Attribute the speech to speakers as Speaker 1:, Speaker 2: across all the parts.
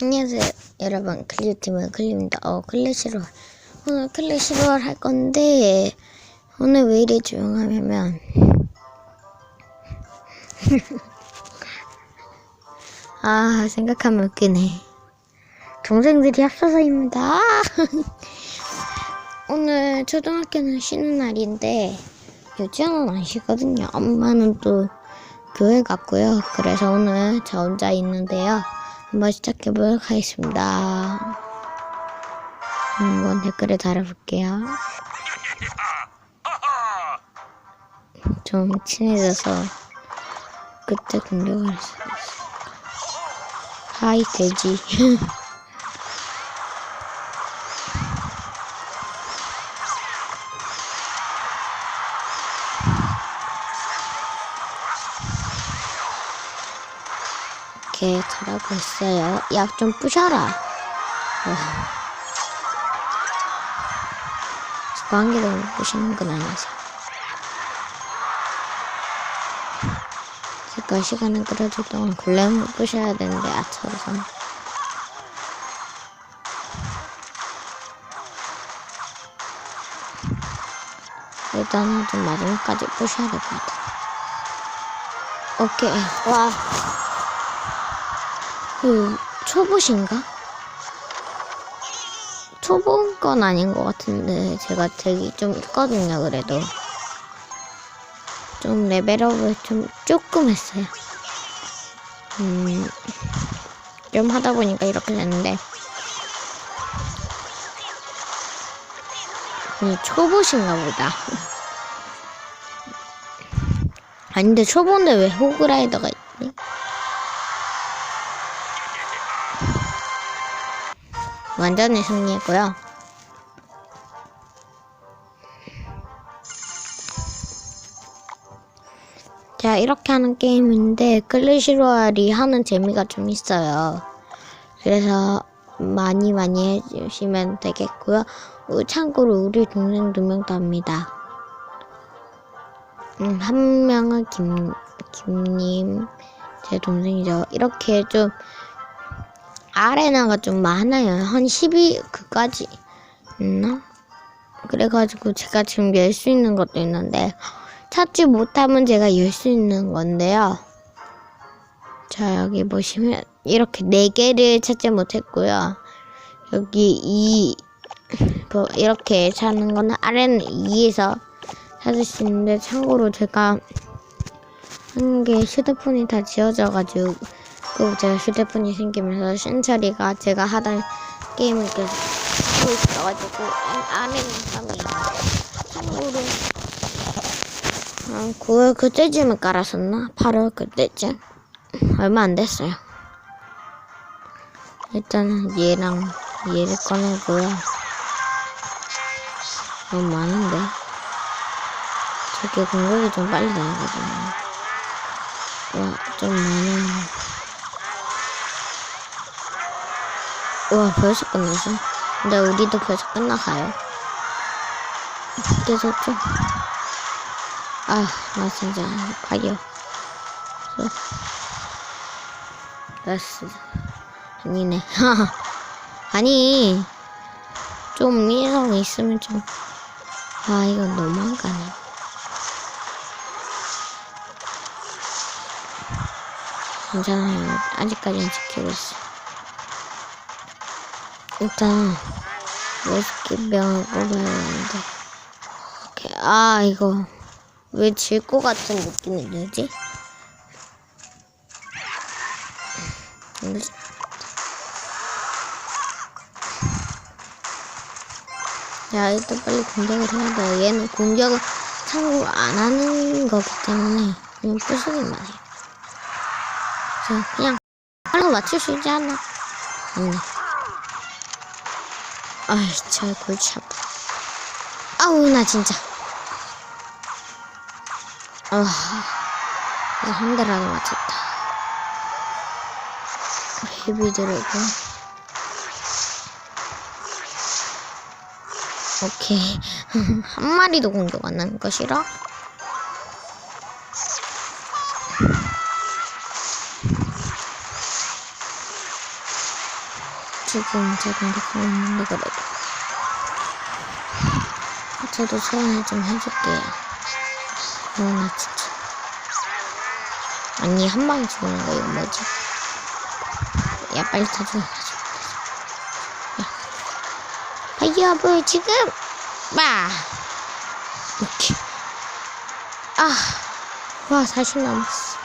Speaker 1: 안녕하세요. 여러분 클리오팀의 클리입니다. 어 클래시로 오늘 클래시로 할 건데 오늘 왜 이리 조용하냐면 아 생각하면 웃기네. 동생들이 합쳐서입니다. 오늘 초등학교는 쉬는 날인데 유치원은 안 쉬거든요. 엄마는 또 교회 갔고요. 그래서 오늘 저 혼자 있는데요 한번 시작해 보도록 하겠습니다. 한번 댓글에 달아볼게요. 좀 친해져서 그때 공격을 있을까? 하이 돼지. 이렇게 잘하고 있어요. 약 좀 부셔라. 어. 저거 한못 부시는 건 아니죠. 제가 시간을 끌어줄 동안 골렘을 부셔야 되는데 아차워서 일단은 좀 마지막까지 부셔야 될 것 같아. 오케이. 와. 그 초보신가? 초보인 건 아닌 것 같은데 제가 되게 좀 있거든요 그래도. 좀 레벨업을 좀 조금 했어요. 음, 좀 하다 보니까 이렇게 됐는데. 음, 초보신가 보다. 아닌데 초보인데 왜 호그라이더가 완전히 승리했고요. 자, 이렇게 하는 게임인데 클래시 로얄이 하는 재미가 좀 있어요. 그래서 많이 많이 해주시면 되겠고요. 어, 참고로 우리 동생 두 명도 합니다. 음, 한 명은 김, 김님, 제 동생이죠. 이렇게 좀 아레나가 좀 많아요. 한 12 그까지 있나? 그래가지고 제가 지금 열 수 있는 것도 있는데 찾지 못하면 제가 열 수 있는 건데요. 자 여기 보시면 이렇게 네 개를 찾지 못했고요. 여기 이뭐 이렇게 찾는 거는 아래는 2에서 찾을 수 있는데 참고로 제가 한 게 휴대폰이 다 지워져가지고 그 제가 휴대폰이 생기면서 신철이가 제가 하던 게임을 계속 하고 있어가지고 안에는 사람이 참고로 한 9월 그때쯤에 깔았었나? 8월 그때쯤 얼마 안 됐어요. 일단은 얘랑 얘를 꺼내고요. 너무 많은데 저게 공격이 좀 빨리 나가거든요. 와, 좀 많아요. 벌써 끝났어 근데 우리도 벌써 끝나가요. 그래서 좀아 나 진짜 가요. 됐어. 아니네. 아니 좀 이성 있으면 좀. 아 이건 너무한 거 아니야 괜찮아요. 아직까지는 지키고 있어 일단 레스키병을 뽑아야 되는데 오케이. 아 이거 왜 질 것 같은 느낌이 들지? 야 일단 빨리 공격을 해야 돼 얘는 공격을 참고로 안 하는 거기 때문에 그냥 부수기만 해 자, 그냥 빨리 맞출 수 있지 않나? 아니 아이, 저 골치 아파. 아우, 나 진짜. 아, 이거 한 대라도 맞췄다. 헤비 드래곤. 오케이. 한 마리도 공격 안 하는 거 싫어? 지금 제 공격하고 있는데 그래도. 저도 소원을 좀 해줄게요. 어나 진짜. 아니 한 방에 죽는 거 이거 뭐지? 야 빨리 야. 파이어볼 지금! 마! 오케이. 아와 40 남았어.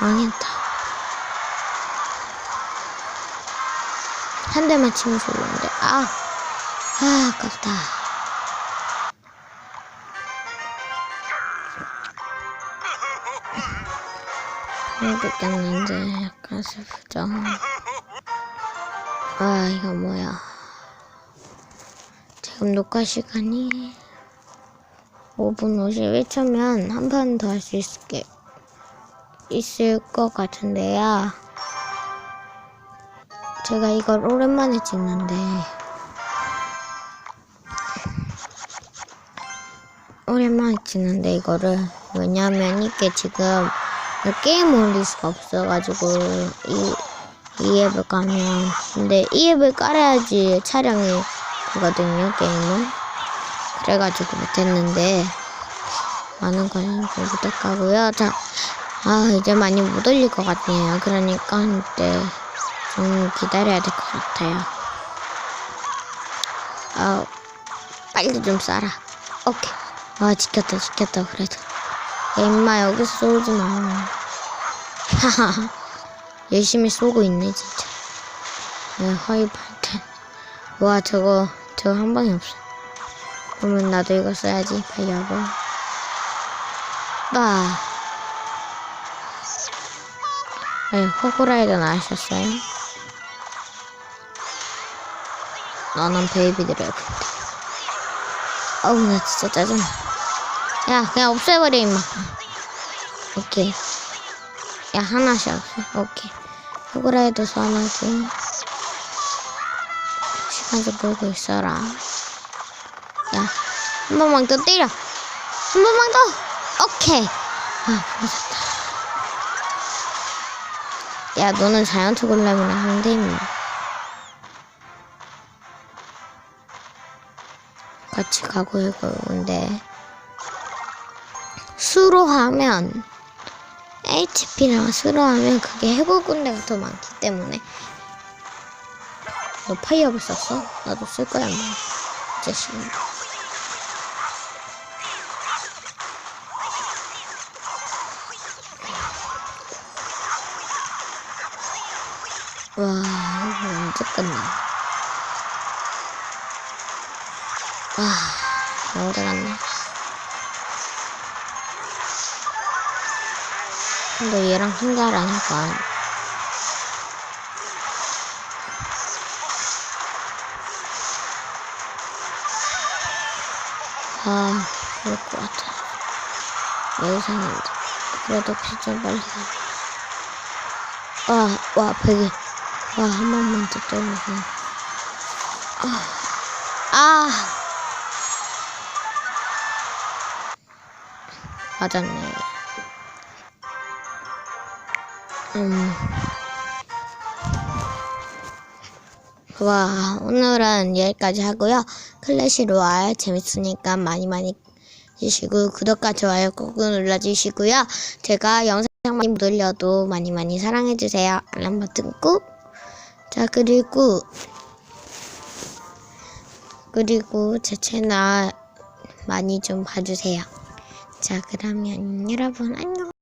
Speaker 1: 망했다 한 대만 치면 좋은데. 아, 아 아깝다. 못 뺏겼는데 약간 슬프죠. 아 이거 뭐야. 지금 녹화 시간이 5분 51초면 한 판 더 할 수 있을, 있을 것 같은데요 제가 이걸 오랜만에 찍는데 오랜만에 찍는데 이거를 왜냐면 이게 지금 게임을 올릴 수가 없어가지고 이, 이 앱을 까면 근데 이 앱을 깔아야지 촬영이 되거든요 게임은. 그래가지고 못했는데 많은 관심 부탁하고요. 자, 아 이제 많이 못 올릴 것 같네요. 그러니까 이제 좀 기다려야 될 것 같아요. 아, 빨리 좀 쏴라. 오케이. 아, 지켰다, 지켰다, 그래도. 야, 임마, 여기서 쏘지 마. 하하. 열심히 쏘고 있네, 진짜. 야, 허위발탄. 와, 저거, 저거 한 방에 없어. 그러면 나도 이거 써야지, 파이어볼. 빠. 네, 호구라이더 나으셨어요? 너는 베이비들을 어우 나 진짜 짜증나. 야 그냥 없애버려 임마. 오케이. 야 하나씩 없애. 오케이. 호구라이더 소환하고 시간 좀 끌고 있어라. 야 한 번만 더 때려. 한 번만 더. 오케이. 아 부러졌다. 야 너는 자이언트 골렘이랑 임마 같이 가고 있는데 수로 하면 HP랑 수로 하면 그게 해골 군대가 더 많기 때문에. 너 파이어볼 썼어? 나도 쓸 거야 뭐. 자식 와 이거 언제 끝나 와, 오래 갔네. 근데 얘랑 혼자라니까. 아, 그럴 것 같아. 예상인데. 그래도 피좀 빨리 가. 아, 와, 베개. 와, 한 번만 더 때려서. 아, 아. 맞았네. 음. 와, 오늘은 여기까지 하고요. 클래시 로얄 재밌으니까 많이 많이 주시고 구독과 좋아요 꼭 눌러주시고요. 제가 영상 많이 못 올려도 많이 많이 사랑해주세요. 알람 버튼 꾹. 자, 그리고 그리고 제 채널 많이 좀 봐주세요. 자, 그러면 여러분 안녕.